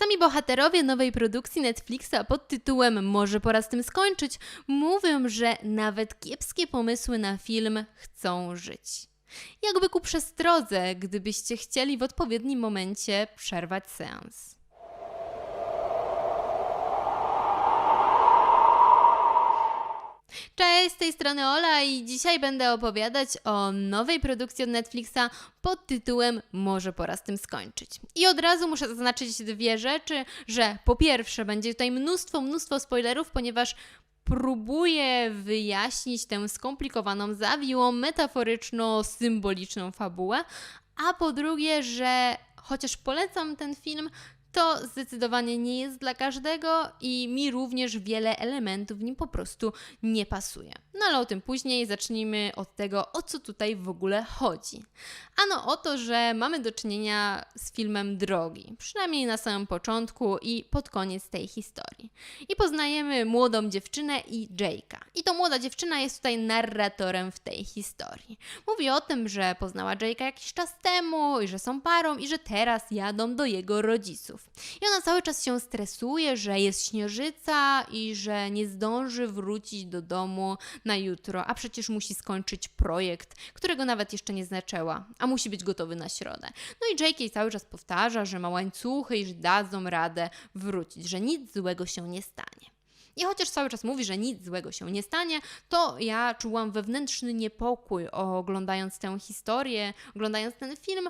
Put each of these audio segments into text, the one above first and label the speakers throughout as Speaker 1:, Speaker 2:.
Speaker 1: Sami bohaterowie nowej produkcji Netflixa pod tytułem Może pora z tym skończyć mówią, że nawet kiepskie pomysły na film chcą żyć. Jakby ku przestrodze, gdybyście chcieli w odpowiednim momencie przerwać seans. Cześć, z tej strony Ola i dzisiaj będę opowiadać o nowej produkcji od Netflixa pod tytułem Może pora z tym skończyć. I od razu muszę zaznaczyć dwie rzeczy, że po pierwsze będzie tutaj mnóstwo, mnóstwo spoilerów, ponieważ próbuję wyjaśnić tę skomplikowaną, zawiłą, metaforyczno-symboliczną fabułę, a po drugie, że chociaż polecam ten film, to zdecydowanie nie jest dla każdego i mi również wiele elementów w nim po prostu nie pasuje. No ale o tym później zacznijmy od tego, o co tutaj w ogóle chodzi. Ano o to, że mamy do czynienia z filmem drogi, przynajmniej na samym początku i pod koniec tej historii. I poznajemy młodą dziewczynę i Jake'a. I to młoda dziewczyna jest tutaj narratorem w tej historii. Mówi o tym, że poznała Jake'a jakiś czas temu i że są parą i że teraz jadą do jego rodziców. I ona cały czas się stresuje, że jest śnieżyca i że nie zdąży wrócić do domu na jutro, a przecież musi skończyć projekt, którego nawet jeszcze nie zaczęła, a musi być gotowy na środę. No i Jake cały czas powtarza, że ma łańcuchy i że dadzą radę wrócić, że nic złego się nie stanie. I chociaż cały czas mówi, że nic złego się nie stanie, to ja czułam wewnętrzny niepokój oglądając tę historię, oglądając ten film,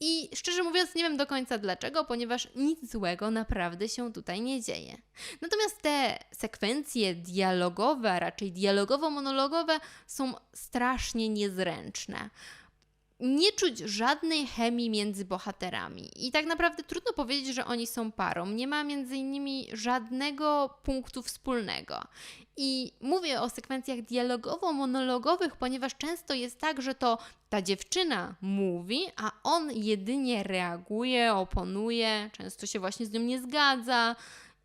Speaker 1: i szczerze mówiąc, nie wiem do końca dlaczego, ponieważ nic złego naprawdę się tutaj nie dzieje. Natomiast te sekwencje dialogowe, a raczej dialogowo-monologowe, są strasznie niezręczne nie czuć żadnej chemii między bohaterami. I tak naprawdę trudno powiedzieć, że oni są parą. Nie ma między nimi żadnego punktu wspólnego. I mówię o sekwencjach dialogowo-monologowych, ponieważ często jest tak, że to ta dziewczyna mówi, a on jedynie reaguje, oponuje, często się właśnie z nią nie zgadza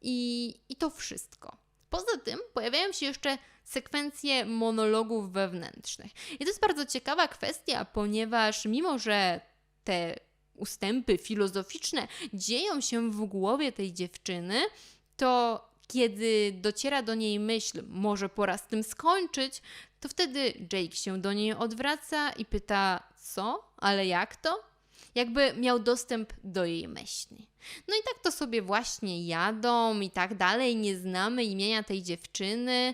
Speaker 1: i, i to wszystko. Poza tym pojawiają się jeszcze sekwencje monologów wewnętrznych. I to jest bardzo ciekawa kwestia, ponieważ mimo, że te ustępy filozoficzne dzieją się w głowie tej dziewczyny, to kiedy dociera do niej myśl, może pora z tym skończyć, to wtedy Jake się do niej odwraca i pyta: Co? Ale jak to? Jakby miał dostęp do jej myśli. No i tak to sobie właśnie jadą i tak dalej. Nie znamy imienia tej dziewczyny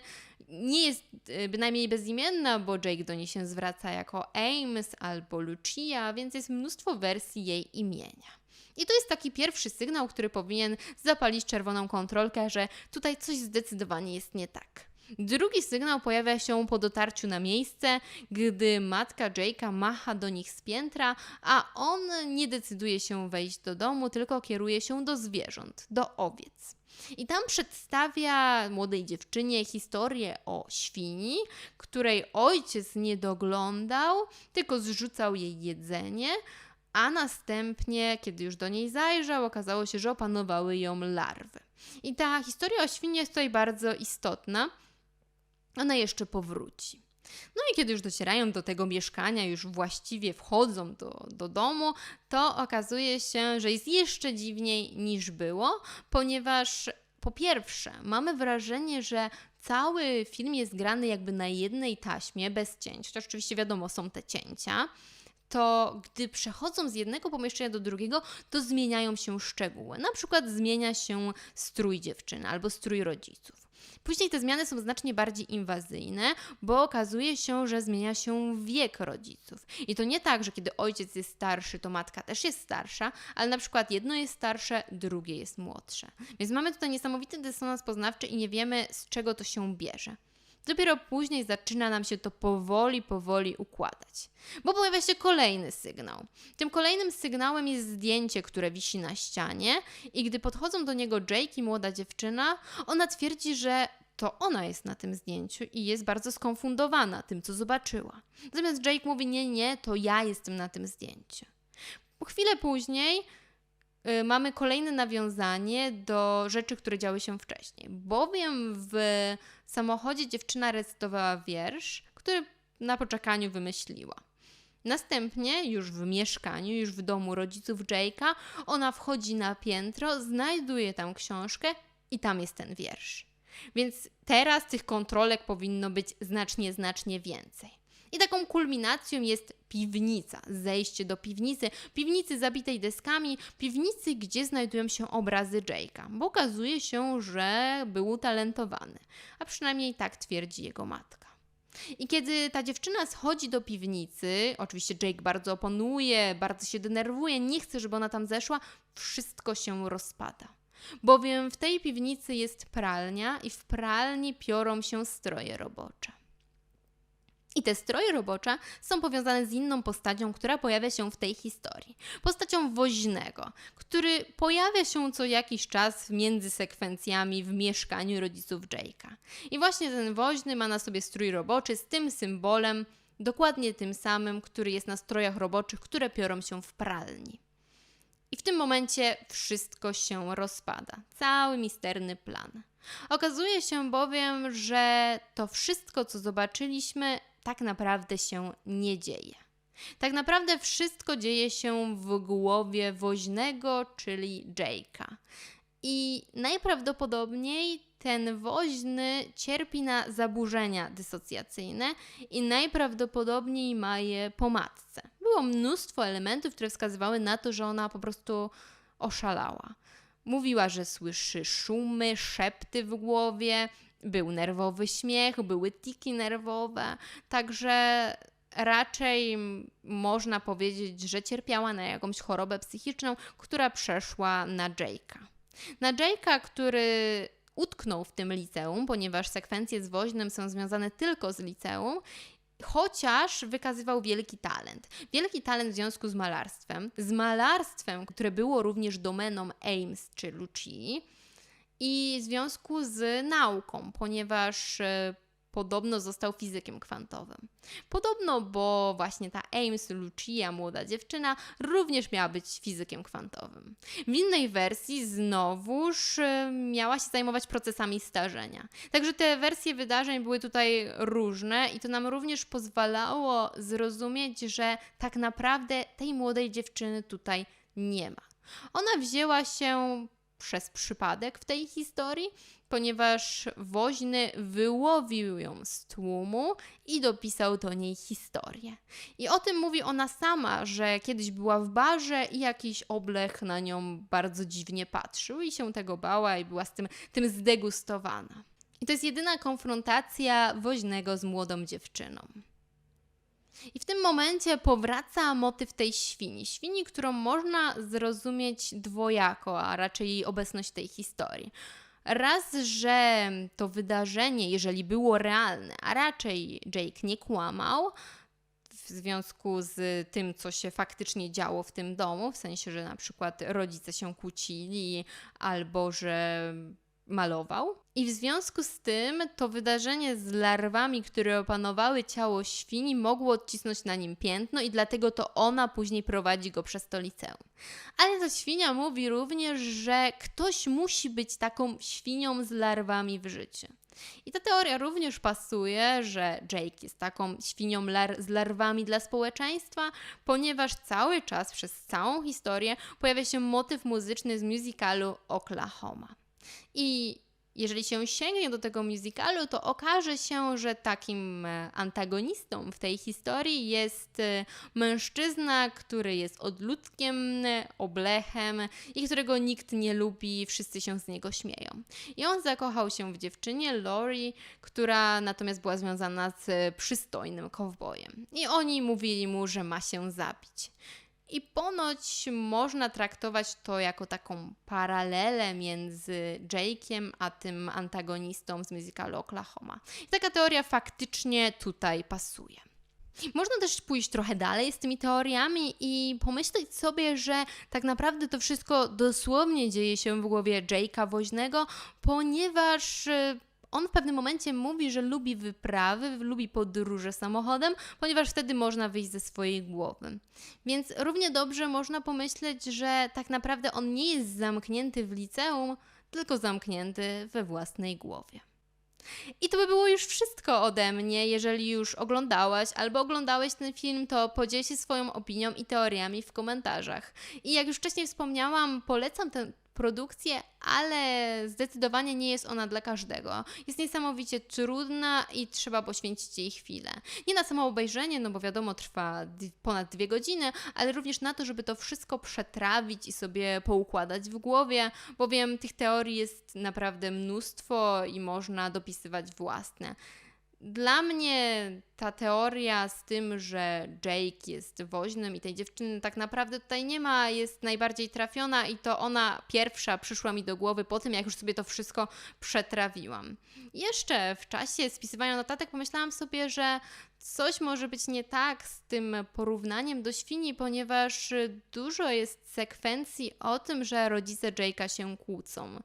Speaker 1: nie jest y, bynajmniej bezimienna, bo Jake do niej się zwraca jako Ames albo Lucia, więc jest mnóstwo wersji jej imienia. I to jest taki pierwszy sygnał, który powinien zapalić czerwoną kontrolkę, że tutaj coś zdecydowanie jest nie tak. Drugi sygnał pojawia się po dotarciu na miejsce, gdy matka Jake'a macha do nich z piętra, a on nie decyduje się wejść do domu, tylko kieruje się do zwierząt, do owiec. I tam przedstawia młodej dziewczynie historię o świni, której ojciec nie doglądał, tylko zrzucał jej jedzenie, a następnie, kiedy już do niej zajrzał, okazało się, że opanowały ją larwy. I ta historia o świni jest tutaj bardzo istotna. Ona jeszcze powróci. No i kiedy już docierają do tego mieszkania, już właściwie wchodzą do, do domu, to okazuje się, że jest jeszcze dziwniej niż było, ponieważ po pierwsze, mamy wrażenie, że cały film jest grany jakby na jednej taśmie, bez cięć. Chociaż oczywiście wiadomo, są te cięcia to gdy przechodzą z jednego pomieszczenia do drugiego, to zmieniają się szczegóły. Na przykład zmienia się strój dziewczyny albo strój rodziców. Później te zmiany są znacznie bardziej inwazyjne, bo okazuje się, że zmienia się wiek rodziców. I to nie tak, że kiedy ojciec jest starszy, to matka też jest starsza, ale na przykład jedno jest starsze, drugie jest młodsze. Więc mamy tutaj niesamowity dysonans poznawczy i nie wiemy, z czego to się bierze. Dopiero później zaczyna nam się to powoli, powoli układać. Bo pojawia się kolejny sygnał. Tym kolejnym sygnałem jest zdjęcie, które wisi na ścianie, i gdy podchodzą do niego Jake i młoda dziewczyna, ona twierdzi, że to ona jest na tym zdjęciu i jest bardzo skonfundowana tym, co zobaczyła. Natomiast Jake mówi: Nie, nie, to ja jestem na tym zdjęciu. Chwilę później mamy kolejne nawiązanie do rzeczy, które działy się wcześniej. Bowiem w samochodzie dziewczyna recytowała wiersz, który na poczekaniu wymyśliła. Następnie, już w mieszkaniu, już w domu rodziców Jake'a, ona wchodzi na piętro, znajduje tam książkę i tam jest ten wiersz. Więc teraz tych kontrolek powinno być znacznie, znacznie więcej. I taką kulminacją jest piwnica, zejście do piwnicy, piwnicy zabitej deskami, piwnicy, gdzie znajdują się obrazy Jake'a, bo okazuje się, że był utalentowany, a przynajmniej tak twierdzi jego matka. I kiedy ta dziewczyna schodzi do piwnicy, oczywiście Jake bardzo oponuje, bardzo się denerwuje, nie chce, żeby ona tam zeszła, wszystko się rozpada. Bowiem w tej piwnicy jest pralnia i w pralni piorą się stroje robocze. I te stroje robocze są powiązane z inną postacią, która pojawia się w tej historii. Postacią woźnego, który pojawia się co jakiś czas między sekwencjami w mieszkaniu rodziców Jake'a. I właśnie ten woźny ma na sobie strój roboczy z tym symbolem, dokładnie tym samym, który jest na strojach roboczych, które piorą się w pralni. I w tym momencie wszystko się rozpada. Cały misterny plan. Okazuje się bowiem, że to wszystko, co zobaczyliśmy, tak naprawdę się nie dzieje. Tak naprawdę wszystko dzieje się w głowie woźnego, czyli Jake'a. I najprawdopodobniej ten woźny cierpi na zaburzenia dysocjacyjne i najprawdopodobniej ma je po matce. Było mnóstwo elementów, które wskazywały na to, że ona po prostu oszalała. Mówiła, że słyszy szumy, szepty w głowie, był nerwowy śmiech, były tiki nerwowe, także raczej można powiedzieć, że cierpiała na jakąś chorobę psychiczną, która przeszła na Jake'a. Na Jake'a, który utknął w tym liceum, ponieważ sekwencje z woźnym są związane tylko z liceum, chociaż wykazywał wielki talent. Wielki talent w związku z malarstwem. Z malarstwem, które było również domeną Ames czy Lucci i związku z nauką, ponieważ e, podobno został fizykiem kwantowym. Podobno, bo właśnie ta Ames Lucia, młoda dziewczyna, również miała być fizykiem kwantowym. W innej wersji znowuż e, miała się zajmować procesami starzenia. Także te wersje wydarzeń były tutaj różne i to nam również pozwalało zrozumieć, że tak naprawdę tej młodej dziewczyny tutaj nie ma. Ona wzięła się przez przypadek w tej historii, ponieważ woźny wyłowił ją z tłumu i dopisał do niej historię. I o tym mówi ona sama, że kiedyś była w barze i jakiś oblech na nią bardzo dziwnie patrzył i się tego bała i była z tym, tym zdegustowana. I to jest jedyna konfrontacja woźnego z młodą dziewczyną. I w tym momencie powraca motyw tej świni. Świni, którą można zrozumieć dwojako, a raczej jej obecność tej historii. Raz, że to wydarzenie, jeżeli było realne, a raczej Jake nie kłamał, w związku z tym, co się faktycznie działo w tym domu, w sensie, że na przykład rodzice się kłócili, albo że malował. I w związku z tym to wydarzenie z larwami, które opanowały ciało świni, mogło odcisnąć na nim piętno i dlatego to ona później prowadzi go przez to liceum. Ale ta świnia mówi również, że ktoś musi być taką świnią z larwami w życiu. I ta teoria również pasuje, że Jake jest taką świnią lar z larwami dla społeczeństwa, ponieważ cały czas, przez całą historię pojawia się motyw muzyczny z musicalu Oklahoma. I jeżeli się sięgnie do tego musicalu, to okaże się, że takim e, antagonistą w tej historii jest e, mężczyzna, który jest odludkiem, e, oblechem i którego nikt nie lubi, wszyscy się z niego śmieją. I on zakochał się w dziewczynie Lori, która natomiast była związana z przystojnym kowbojem. I oni mówili mu, że ma się zabić. I ponoć można traktować to jako taką paralelę między Jake'iem a tym antagonistą z musicalu Oklahoma. I taka teoria faktycznie tutaj pasuje. Można też pójść trochę dalej z tymi teoriami i pomyśleć sobie, że tak naprawdę to wszystko dosłownie dzieje się w głowie Jake'a Woźnego, ponieważ y, on w pewnym momencie mówi, że lubi wyprawy, lubi podróże samochodem, ponieważ wtedy można wyjść ze swojej głowy. Więc równie dobrze można pomyśleć, że tak naprawdę on nie jest zamknięty w liceum, tylko zamknięty we własnej głowie. I to by było już wszystko ode mnie. Jeżeli już oglądałaś albo oglądałeś ten film, to podziel się swoją opinią i teoriami w komentarzach. I jak już wcześniej wspomniałam, polecam tę produkcję, ale zdecydowanie nie jest ona dla każdego. Jest niesamowicie trudna i trzeba poświęcić jej chwilę. Nie na samo obejrzenie, no bo wiadomo, trwa ponad dwie godziny, ale również na to, żeby to wszystko przetrawić i sobie poukładać w głowie, bowiem tych teorii jest naprawdę mnóstwo i można dopisywać własne. Dla mnie ta teoria z tym, że Jake jest woźnym i tej dziewczyny tak naprawdę tutaj nie ma, jest najbardziej trafiona i to ona pierwsza przyszła mi do głowy po tym, jak już sobie to wszystko przetrawiłam. Jeszcze w czasie spisywania notatek pomyślałam sobie, że coś może być nie tak z tym porównaniem do świni, ponieważ dużo jest sekwencji o tym, że rodzice Jake'a się kłócą.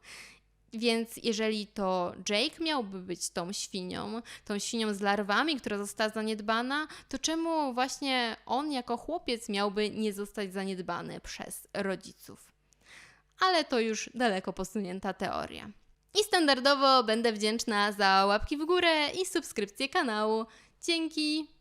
Speaker 1: Więc jeżeli to Jake miałby być tą świnią, tą świnią z larwami, która została zaniedbana, to czemu właśnie on jako chłopiec miałby nie zostać zaniedbany przez rodziców? Ale to już daleko posunięta teoria. I standardowo będę wdzięczna za łapki w górę i subskrypcję kanału. Dzięki!